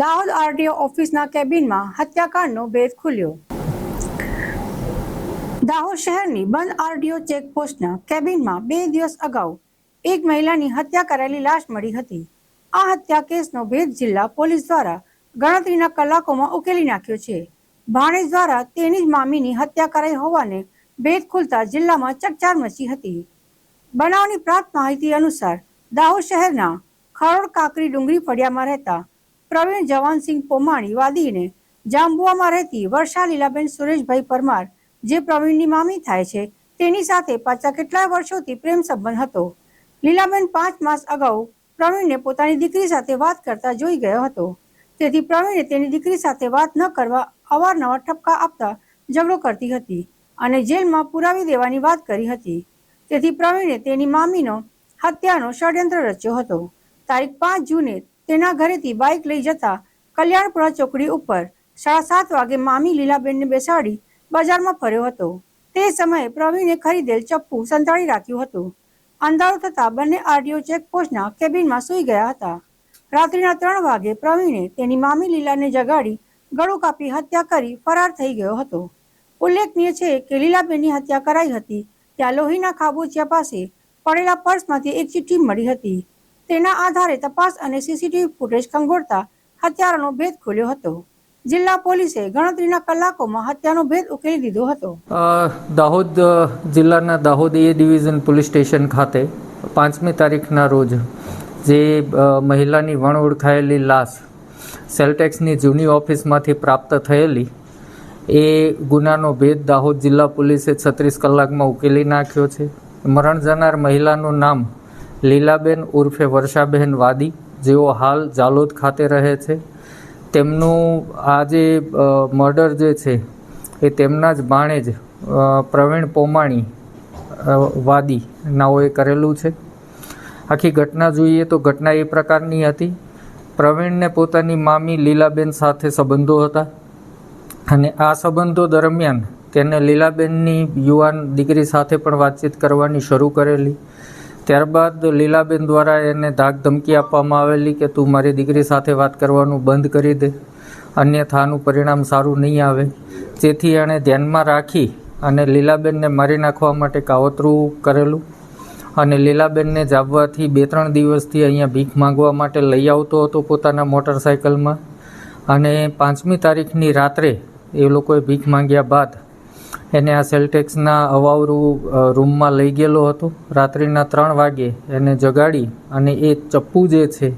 Dahod RTO ઓફિસના કેબિનમાં હત્યાકાંડનો ભેદ ખુલ્યો. દાહોદ શહેરની બંધ આરટીઓ ચેકપોસ્ટના કેબિનમાં બે દિવસ અગાઉ એક મહિલાની હત્યા કરાયેલી લાશ મળી હતી. આ હત્યા કેસનો ભેદ જિલ્લા પોલીસ દ્વારા ગણતરીના કલાકોમાં ઉકેલી નાખ્યો છે. ભાણેજ દ્વારા તેની જ મામીની હત્યા કરાઈ હોવાને ભેદ ખુલતા જિલ્લામાં ચકચાર મચી હતી. બનાવની પ્રાપ્ત માહિતી અનુસાર દાહોદ શહેરના ખરોડ કાકરી ડુંગરી ફળિયામાં રહેતા પ્રવીણ જવાનસિંહ પોમાણી વાદીને જાંબુઆમાં રહેતી વર્ષા લીલાબેન સુરેશભાઈ પરમાર, જે પ્રવીણની મામી થાય છે, તેની સાથે પાછા કેટલાય વર્ષોથી પ્રેમ સંબંધ હતો. લીલાબેન પાંચ માસ અગાઉ પ્રવીણને પોતાની દીકરી સાથે વાત કરતા જોઈ ગયો હતો. તેથી પ્રવીણે તેની દીકરી સાથે વાત ન કરવા અવારનવાર ઠપકા આપતા ઝઘડો કરતી હતી અને જેલમાં પુરાવી દેવાની વાત કરી હતી. તેથી પ્રવીણે તેની મામીનો હત્યાનો ષડયંત્ર રચ્યો હતો. તારીખ પાંચ જૂને તેના ઘરેથી બાઇક લઈ જતા કલ્યાણપુરા ચોકડી ઉપર સાડા સાત વાગે મામી લીલાબેનને બેસાડી બજારમાં ફર્યો હતો. તે સમયે પ્રવીણે ખરીદેલ ચપ્પુ સંતાડી રાખ્યું હતું. અંધારું થતાં બંને આરટીઓ ચેકપોસ્ટના કેબિનમાં સૂઈ ગયા હતા. રાત્રિના ત્રણ વાગે પ્રવીણે તેની મામી લીલાને જગાડી ગળું કાપી હત્યા કરી ફરાર થઈ ગયો હતો. ઉલ્લેખનીય છે કે લીલાબેનની હત્યા કરાઈ હતી, ત્યાં લોહીના ખાબોચિયા પાસે પડેલા પર્સમાંથી એક ચિઠ્ઠી મળી હતી. તેના આધારે તપાસ અને સીસીટીવી ફૂટેજ ખંગોળતા હત્યારાનો ભેદ ખુલ્યો હતો. જિલ્લા પોલીસે ગણતરીના કલાકોમાં હત્યાનો ભેદ ઉકેલી દીધો હતો. દાહોદ જિલ્લાના Dahod A division police station ખાતે પાંચમી તારીખના રોજ જે મહિલાની વણ ઓળખાયેલી લાશ સેલટેક્સની જૂની ઓફિસમાંથી પ્રાપ્ત થયેલી, એ ગુનાનો ભેદ દાહોદ જિલ્લા પોલીસે છત્રીસ કલાકમાં ઉકેલી નાખ્યો છે. મરણ જનાર મહિલાનું નામ લીલાબેન ઉર્ફે વર્ષાબહેન વાદી, જેઓ હાલ જાલોદ ખાતે રહે છે. તેમનું આ જે મર્ડર જે છે, એ તેમના જ ભાણેજ પ્રવીણ પોમાણી વાદી નાઓએ કરેલું છે. આખી ઘટના જોઈએ તો ઘટના એ પ્રકારની હતી. પ્રવીણને પોતાની મામી લીલાબેન સાથે સંબંધો હતા અને આ સંબંધો દરમિયાન તેને લીલાબેનની યુવાન દીકરી સાથે પણ વાતચીત કરવાની શરૂ કરેલી. ત્યારબાદ લીલાબેન દ્વારા એને ધાક ધમકી આપવામાં આવેલી કે તું મારી દીકરી સાથે વાત કરવાનું બંધ કરી દે. અન્યથા આનું પરિણામ સારું નહીં આવે. જેથી એણે ધ્યાનમાં રાખી અને લીલાબેનને મારી નાખવા માટે કાવતરું કરેલું અને લીલાબેનને જાવવાથી બે ત્રણ દિવસથી અહીંયા ભીખ માંગવા માટે લઈ આવતો હતો પોતાના મોટરસાયકલમાં. અને પાંચમી તારીખની રાત્રે એ લોકોએ ભીખ માંગ્યા બાદ એને આ સેલટેક્સના અવાવરું રૂમમાં લઈ ગયેલો હતો. રાત્રિના ત્રણ વાગે એને જગાડી અને એ ચપ્પુ જે છે